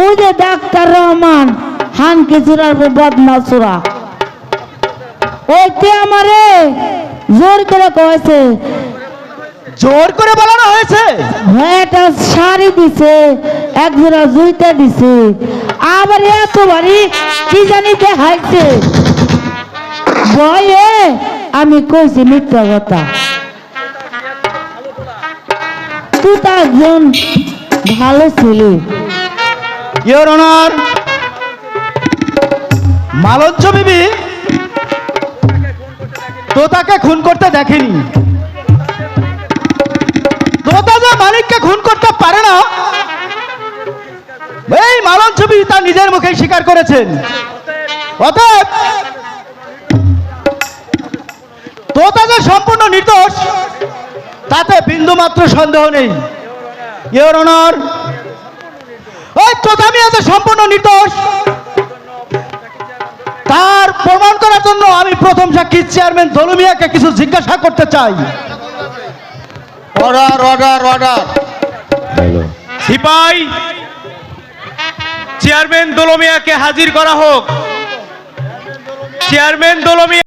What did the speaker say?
ওই যে doctor Rahman Han চূড়ার বদনা চূড়া ওইতে আমারে? জোর করে কয়েছে। জোর করে বলানো হয়েছে? হ্যাঁ একটা শাড়ি দিছে এক জোড়া জুইটা দিছে। আবার এত বাড়ি কি জানি দেখাইছে। ভয়ে আমি কইছি মিথ্যা কথা। তুই তো একজন ভালো ছেলে। ইয়োর অনার মালঞ্চ বিবি, তোতাকে খুন করতে দেখেনি। তোতা যে মালিককে খুন করতে পারে না, এই মালঞ্চ বিবি তার নিজের মুখে স্বীকার করেছেন। অতএব, তোতা যে সম্পূর্ণ নির্দোষ, তাতে বিন্দু মাত্র সন্দেহ নেই। ইয়োর অনার ওই আছে সম্পূর্ণ নির্দোষ তার প্রমাণ করার জন্য আমি প্রথম সাক্ষী চেয়ারম্যান দলুমিয়াকে কিছু জিজ্ঞাসা করতে চাই। অর্ডার অর্ডার অর্ডার সিপাই চেয়ারম্যান দোলমিয়াকে হাজির করা হোক। চেয়ারম্যান দোলমিয়া